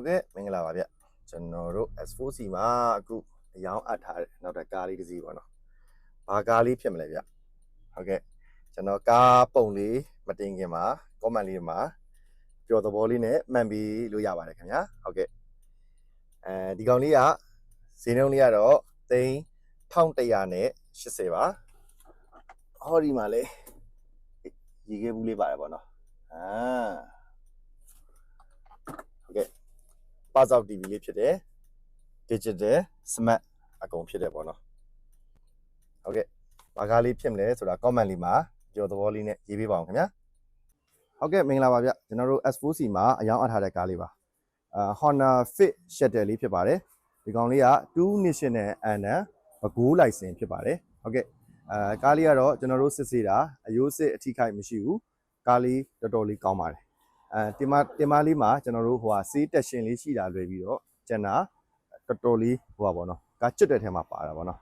ဟုတ်ကဲ့မင်္ဂလာပါဗျကျွန်တော်တို့ S4C မှာအခုအယောင်အပ်ထားတဲ့နောက်တစ်ကားလေးတစ်စီးပေါ့နော်ဘာကားလေးဖြစ်မလဲဗျဟုတ်ကဲ့ကျွန်တော်ကားပုံလေးမတင်ခင်မှာ comment လေးမှာပျော်သဘောလေးနဲ့မှန်ပြီးလို့ရပါတယ်ခင်ဗျာဟုတ်ကဲ့အဲဒီကောင်လေးကဈေးနှုန်းလေးကတော့သိန်း1180နဲ့80ပါဟောဒီမှာလေရေခဲဘူးလေးပါတယ်ပေါ့နော်အာ ပါဇောက် TV လေးဖြစ်တယ် digital smart အကုန်ဖြစ်တယ်ပေါ့နော်ဟုတ်ကဲ့ဘာကားလေးဖြစ်မလဲဆိုတာ comment လေးမှာပြောသဘောလေးနဲ့ရေးပေးပါအောင်ခင်ဗျာဟုတ်ကဲ့မင်္ဂလာပါဗျကျွန်တော်တို့ S4C မှာအယောင်အပ်ထားတဲ့ကားလေးပါအာ Honda Fit Shuttle လေးဖြစ်ပါတယ်ဒီကောင်လေးက2 national and ဘကူး license ဖြစ်ပါတယ်ဟုတ်ကဲ့အာကားလေးကတော့ကျွန်တော်တို့စစ်ဆေးတာအယိုးစစ်အထိခိုက်မရှိဘူးကားလေးတော်တော်လေးကောင်းပါတယ် အဲတင်မတင်မလေးမှာကျွန်တော်တို့ဟိုဟာစေးတက်ရှင်လေးရှိတာလွယ်ပြီးတော့ကျန်တာတော်တော်လေးဟိုပါဗောနော်ကကျွတ်တဲ့ထဲမှာပါတာဗောနော်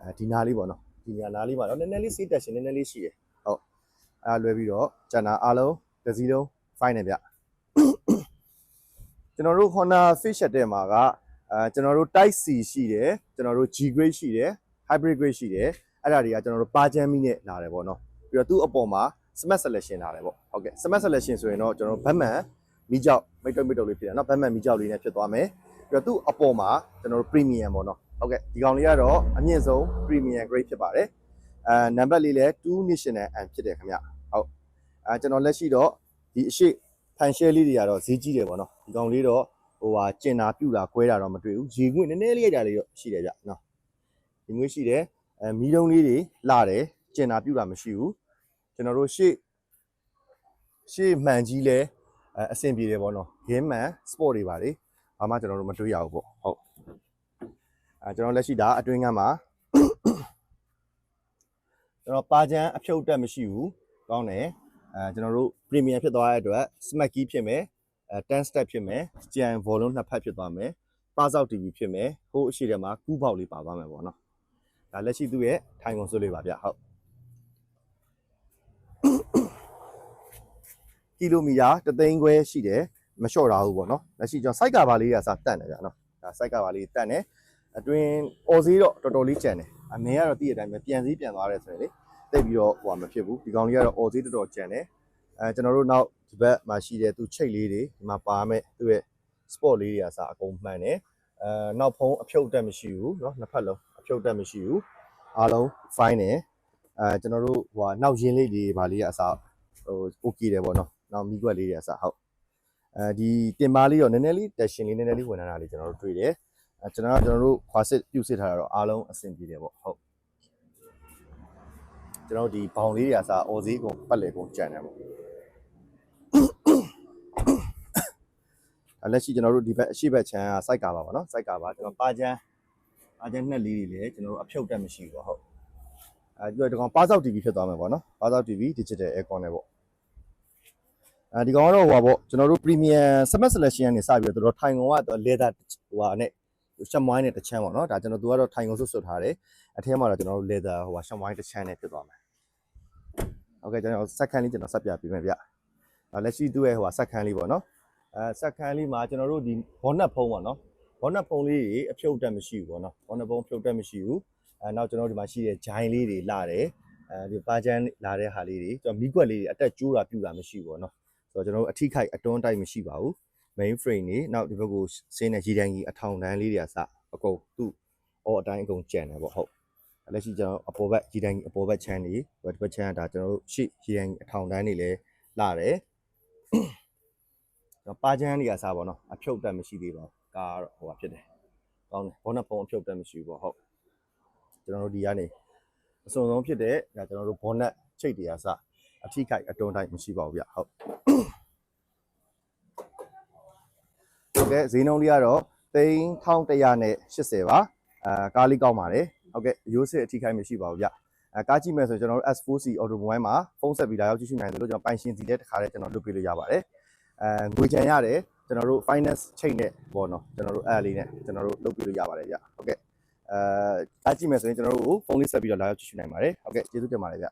အဲဒီနားလေးဗောနော်ဒီညာနားလေးမှာတော့နည်းနည်းလေးစေးတက်ရှင်နည်းနည်းလေးရှိတယ်ဟုတ်အဲလွယ်ပြီးတော့ကျန်တာအားလုံးတစ်စီးလုံး fine နေဗျကျွန်တော်တို့ Honda Fit Shuttle မှာကအဲကျွန်တော်တို့ Type C ရှိတယ်ကျွန်တော်တို့ G grade ရှိတယ် Hybrid grade ရှိတယ်အဲ့ဒါတွေကကျွန်တော်တို့ပါချမ်းမီနဲ့လာတယ်ဗောနော်ပြီးတော့သူ့အပေါ်မှာ smart selection လာတယ်ပေါ့ဟုတ်ကဲ့ smart selection ဆိုရင်တော့ကျွန်တော်ဘတ်မန်မိကြောက်မိတ်တုတ်မိတ်တုတ်လေးဖြစ်တယ်နော်ဘတ်မန်မိကြောက်လေးနဲ့ဖြစ်သွားမယ်ပြီးတော့သူ့အပေါ်မှာကျွန်တော်တို့ premium ပေါ့နော်ဟုတ်ကဲ့ဒီကောင်လေးကတော့အမြင့်ဆုံး premium grade ဖြစ်ပါတယ်အဲနံပါတ်လေးလည်း2 national and ဖြစ်တယ်ခင်ဗျဟုတ်အဲကျွန်တော်လက်ရှိတော့ဒီအရှိဖန်ရှဲလေးတွေကတော့ဈေးကြီးတယ်ပေါ့နော်ဒီကောင်လေးတော့ဟိုဟာကျင်တာပြူတာကွဲတာတော့မတွေ့ဘူးရေခွင့်နည်းနည်းလေးရိုက်တာလေးတော့ရှိတယ်ဗျနော်ဒီငွေရှိတယ်အဲမီးတုံးလေးတွေလာတယ်ကျင်တာပြူတာမရှိဘူး ကျွန်တော်တို့ရှေ့ရှေ့မှန်ကြီးလဲအဲအဆင်ပြေတယ်ပေါ့နော်ဂင်းမှန်စပေါ့တွေပါလေဘာမှကျွန်တော်တို့မတွေ့ရဘူးပေါ့ဟုတ်အဲကျွန်တော်လက်ရှိဒါအတွင်းကမှာကျွန်တော်ပါချမ်းအဖြုတ်တက်မရှိဘူးကောင်းတယ်အဲကျွန်တော်တို့ premium ဖြစ်သွားတဲ့အတွက် smart key ဖြစ်မယ်အဲ10 step ဖြစ်မယ်ကြံ volume နှစ်ဖက်ဖြစ်သွားမယ်ပါစောက် TV ဖြစ်မယ်ဟိုအရှိတယ်မှာကူးပေါက်လေးပါသွားမယ်ပေါ့နော်ဒါလက်ရှိသူ့ရဲ့ထိုင်ကုန်စွလေးပါဗျဟုတ် ကီလိုမီတာတသိန်းခွဲရှိတယ်မလျှော့တာဘူးပေါ့နော်လက်ရှိကျွန်တော်စိုက်ကဘာလေးကစားတက်နေကြနော်ဒါစိုက်ကဘာလေးတက်နေအတွင်းအော်ဈေးတော့တော်တော်လေးကျန်တယ်အမေကတော့တည့်ရတဲ့အတိုင်းပဲပြန်စည်းပြန်သွားတယ်ဆိုရင်လေတိတ်ပြီးတော့ဟိုမဖြစ်ဘူးဒီကောင်လေးကတော့အော်ဈေးတော်တော်ကျန်တယ်အဲကျွန်တော်တို့နောက်ဒီဘက်မှာရှိတဲ့သူချိတ်လေးတွေဒီမှာပါမဲ့သူ့ရဲ့ sport လေးတွေကစားအကုန်မှန်တယ်အဲနောက်ဖုံးအဖြုတ်တက်မရှိဘူးเนาะနှစ်ဖက်လုံးအဖြုတ်တက်မရှိဘူးအားလုံး fine တယ်အဲကျွန်တော်တို့ဟိုနောက်ရင်းလေးတွေဗာလေးကအစားဟို okay တယ်ပေါ့နော် နောက်မိကွက်လေးတွေအစဟုတ်အဲဒီတင်ပါလေးတော့နည်းနည်းလေးတက်ရှင်လေးနည်းနည်းလေးဝင်လာတာလေးကျွန်တော်တို့တွေ့တယ်အဲကျွန်တော်ကျွန်တော်တို့ခွာစစ်ပြုစစ်ထားတာတော့အားလုံးအဆင်ပြေတယ်ပေါ့ဟုတ်ကျွန်တော်ဒီဘောင်လေးတွေအစအော်ဈေးကုန်ပတ်လည်ကုန်ကြံတယ်ပေါ့လက်ရှိကျွန်တော်တို့ဒီဘက်အရှိဘက်ခြမ်းကစိုက်ကာပါပါနော်စိုက်ကာပါကျွန်တော်ပါချမ်းပါချမ်းနှက်လေးတွေလည်းကျွန်တော်တို့အဖြုတ်တက်မရှိဘူးပေါ့ဟုတ်အဲဒီတော့ဒီကောင်ပါဆောက် TV ဖြစ်သွားမှာပေါ့နော်ပါဆောက် TV digital aircon နဲ့ပေါ့ အဲဒီကောင်ကတော့ဟိုပါပေါ့ကျွန်တော်တို့ premium smart selection ကနေစပြီးတော့တို့ထိုင်ကုန်ကတော့ leather ဟိုဟာနဲ့ရှမ်ဝိုင်းနဲ့တစ်ချမ်းပေါ့နော်ဒါကျွန်တော်တို့ကတော့ထိုင်ကုန်ဆွတ်ဆွတ်ထားတယ်အထက်မှာတော့ကျွန်တော်တို့ leather ဟိုဟာရှမ်ဝိုင်းတစ်ချမ်းနဲ့ဖြစ်သွားမယ်โอเคကျွန်တော်စက္ကန့်လေးကျွန်တော်ဆက်ပြပေးမယ်ဗျအဲလက်ရှိသူ့ရဲ့ဟိုဟာစက္ကန့်လေးပေါ့နော်အဲစက္ကန့်လေးမှာကျွန်တော်တို့ဒီဘောနက်ဖုံးပေါ့နော်ဘောနက်ဖုံးလေးတွေအဖြုတ်တက်မရှိဘူးပေါ့နော်ဘောနက်ဖုံးအဖြုတ်တက်မရှိဘူးအဲနောက်ကျွန်တော်တို့ဒီမှာရှိတဲ့ဂျိုင်းလေးတွေလာတယ်အဲဒီပါချမ်းလာတဲ့ဟာလေးတွေကျွန်တော်မီးကွက်လေးတွေအတက်ကျိုးတာပြူတာမရှိဘူးပေါ့နော် ဆိုတော့ကျွန်တော်တို့အထိခိုက်အတွန်းတိုက်မရှိပါဘူး main frame နေနောက်ဒီဘက်ကိုဆင်းတဲ့ရေတန်းကြီးအထောင်တန်းလေးတွေအစအကုန်သူ့အော်အတိုင်းအကုန်ကျန်တယ်ပေါ့ဟုတ်လက်ရှိကျွန်တော်အပေါ်ဘက်ရေတန်းကြီးအပေါ်ဘက်ချမ်းနေဒီဘက်ချမ်းကဒါကျွန်တော်တို့ရှေ့ရေတန်းကြီးအထောင်တန်းနေလဲလာတယ်ကျွန်တော်ပါချမ်းတွေအစပေါ့နော်အဖြုတ်တက်မရှိသေးပါဘူးကားတော့ဟိုပါဖြစ်တယ်ကောင်းတယ်ဘောနက်ဖုံးအဖြုတ်တက်မရှိဘူးပေါ့ဟုတ်ကျွန်တော်တို့ဒီကနေအစုံဆုံးဖြစ်တဲ့ဒါကျွန်တော်တို့ဘောနက်ချိတ်တွေအစ အထိခိုက်အတွန်းတိုက်မရှိပါဘူးဗျဟုတ်ဟုတ်ကဲ့ဈေးနှုန်းလေးကတော့3180ပါအာကားလေးကောင်းပါတယ်ဟုတ်ကဲ့ရိုးစစ်အထိခိုက်မရှိပါဘူးဗျအဲကားကြည့်မယ်ဆိုရင်ကျွန်တော်တို့ S4C Automobile မှာဖုန်းဆက်ပြီးလာရောက်ကြည့်ရှုနိုင်တယ်လို့ကျွန်တော်ပိုင်ရှင်စီတဲ့တခါတည်းကျွန်တော်လုပ်ပေးလို့ရပါတယ်အဲငွေကြံရတယ်ကျွန်တော်တို့ finance ချိန်နဲ့ပေါ့နော်ကျွန်တော်တို့အဲ့အလေးနဲ့ကျွန်တော်တို့လုပ်ပေးလို့ရပါတယ်ဗျဟုတ်ကဲ့အဲကားကြည့်မယ်ဆိုရင်ကျွန်တော်တို့ဖုန်းလေးဆက်ပြီးတော့လာရောက်ကြည့်ရှုနိုင်ပါတယ်ဟုတ်ကဲ့ကျေးဇူးတင်ပါတယ်ဗျ